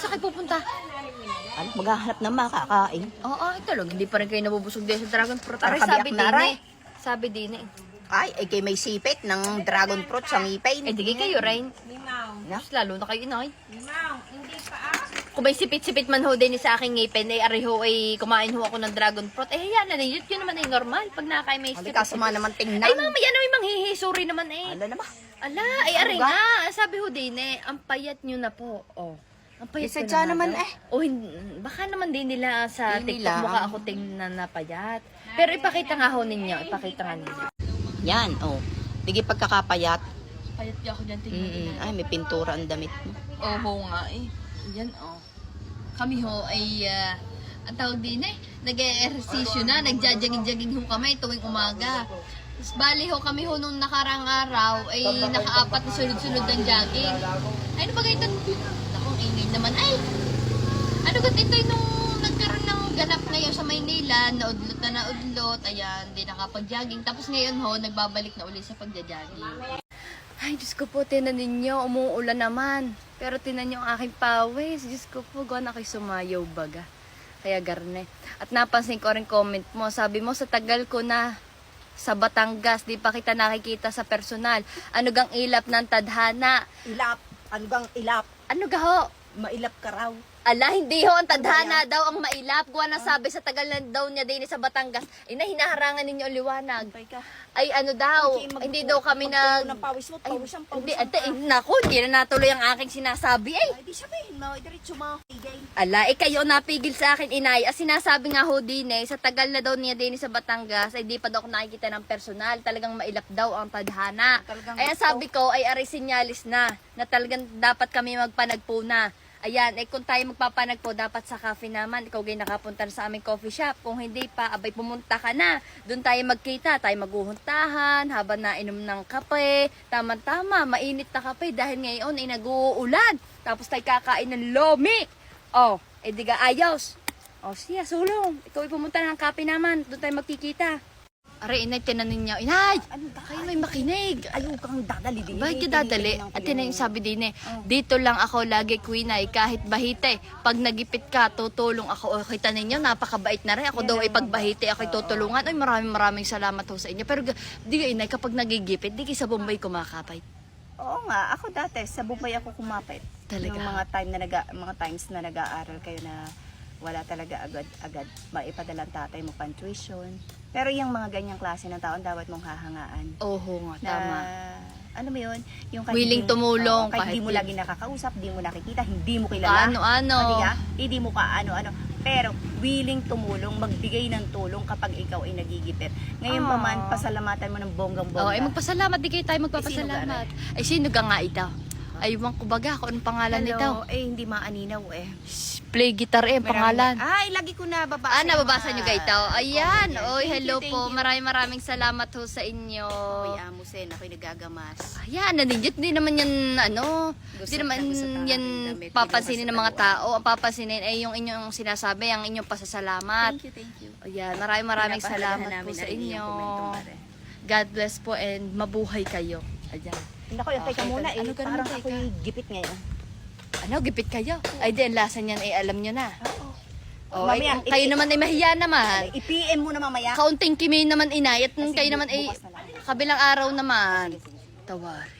saan kayo pupunta? Ano, maghahanap ng makakain. Oo, ito lang. Hindi pa rin kayo nabubusog din sa dragon fruit. Para Aray, sabi kabiyak din aray. eh. Sabi din eh. Ay, ay kay may sipit ng dragon fruit sa ngipin. Eh, di kayo, Rain. Na? Mas lalo na kayo, inay. Kung may sipit-sipit man ho din sa aking ngipin, eh, ari ho, ay kumain ho ako ng dragon fruit. Eh, yan na yun. Yun naman ay normal. Pag nakakain may Hindi sipit. ka suma naman tingnan. Ay, mamaya na may manghihisuri naman eh. Ano naman? Ala, ay ari Ano ba? nga. Sabi ho din eh, ang payat nyo na po. Oh. Ang payat Eh, ko sadya na naman eh. O, hindi, baka naman din nila sa Hindi TikTok lang. mukha ako tingnan na payat. Pero ipakita nga ho ninyo. Ipakita nga ninyo. Yan, oh. Tige pagkakapayat. Payat niya ako dyan Mm Ay, may pintura ang damit mo. Oo nga eh. Yan oh. Kami ho ay ah, ang tawag din eh, nag-ehersisyo na, nagja-jogging-jogging ho kami tuwing umaga. Tapos bali ho kami ho nung nakarang araw ay nakaapat na sunod-sunod ng jogging. Ay, ano ba ganito? Ako, ang ingay naman. Ay! Ba ito nung nagkaroon ng ganap ngayon sa Maynila, naudlot na naudlot, ayan, di nakapag-jogging. Tapos ngayon ho, nagbabalik na uli sa pagja-jogging. Ay, Diyos ko po, tinan ninyo, umuulan naman. Pero tinan nyo ang aking pawis. Diyos ko po, gawa na kayo sumayaw baga. Kaya garne. At napansin ko rin comment mo, sabi mo sa tagal ko na sa Batangas, di pa kita nakikita sa personal. Ano gang ilap ng tadhana? Ilap. Ano gang ilap? Ano gaho? Mailap ka raw. Ala, hindi ho, ang tadhana daw ang mailap. Gawa na sabi sa tagal na daw niya din sa Batangas. Ina, hinaharangan ninyo ang liwanag. Ay, ano daw, hindi daw kami ng pawis mo, Ay, pawis ang pawis. hindi, ang ate, eh, naku, hindi na natuloy ang aking sinasabi eh. Ay, di sabihin mo, diretso mo. Ala, eh kayo napigil sa akin, inay. As sinasabi nga ho din eh, sa tagal na daw niya din sa Batangas, ay di pa daw ako nakikita ng personal. Talagang mailap daw ang tadhana. Talagang Kaya gusto. sabi ko, ay aray sinyalis na, na talagang dapat kami magpanagpo na. Ayan, eh kung tayo magpapanagpo, dapat sa cafe naman. Ikaw gay nakapunta na sa aming coffee shop. Kung hindi pa, abay pumunta ka na. Doon tayo magkita, tayo maguhuntahan, habang nainom ng kape. Tama-tama, mainit na kape dahil ngayon ay nag-uulan. Tapos tayo kakain ng lomi. Oh, eh di ka ayos. Oh, siya, sulong. Ikaw ay pumunta ng kape naman. Doon tayo magkikita. Aray, inay, tinanin niya. Inay! Ano ba? Kayo may makinig. Ayaw kang dadali din. Bakit ka dadali? At yun yung sabi din eh, dito lang ako lagi queenay, kahit bahite. Pag nagipit ka, tutulong ako. O kita ninyo, napakabait na rin. Ako daw ay pagbahite, ako'y tutulungan. Ay, maraming maraming salamat ho sa inyo. Pero di ka inay, kapag nagigipit, di kayo sa Bombay kumakapay. Oo nga, ako dati sa Bombay ako kumapit. Talaga? Yung mga time na naga, mga times na nag-aaral kayo na wala talaga agad-agad maipadala ang tatay mo pang tuition. Pero yung mga ganyang klase ng taon dapat mong hahangaan. Oho nga, Na, tama. ano mo yun? Yung Willing hindi- tumulong oo, kahit kahit hindi mo di- lagi nakakausap, hindi mo nakikita, hindi mo kilala. Ano-ano. Hindi ka? Hindi mo ka ano-ano. Pero willing tumulong, magbigay ng tulong kapag ikaw ay nagigipit. Ngayon pa Ah. man, pasalamatan mo ng bonggang-bongga. Oh, ay magpasalamat, di kayo tayo Eh, magpapasalamat. Ay, sino ka nga ito? Ay, wang kubaga, kung anong pangalan Hello? nito? Eh, hindi maaninaw eh. Shh, Play guitar eh, ang pangalan. Ay, lagi ko na babasa. Ah, nababasa yung nyo mga kayo ito? Ayan, comment oy, Thank hello you, thank po. you. Maraming maraming salamat ho sa inyo. Oy, amusin. Ako'y nagagamas. Ayan, naninjit. Di naman yan, ano, Gusot di naman na yan aking damit. papansinin ng mga Hindi tao. Ang papansinin ay yung inyong sinasabi, ang inyong pasasalamat. Thank you, thank you. Ayan, maraming maraming salamat po namin sa inyo. God bless po and mabuhay kayo. Ayan. Naku, yung teka Okay, muna eh. ano ka Parang naman, ako'y gipit ngayon. Ano, gipit kayo? Ay, di, ang lasa niyan ay alam nyo na. Oo. Oh, ay, Mamaya, kayo i- naman ay mahiya naman. I-PM mo na mamaya. Kaunting kimi naman inay at Kasi kayo naman ay bukas na lang. kabilang araw naman. Tawari.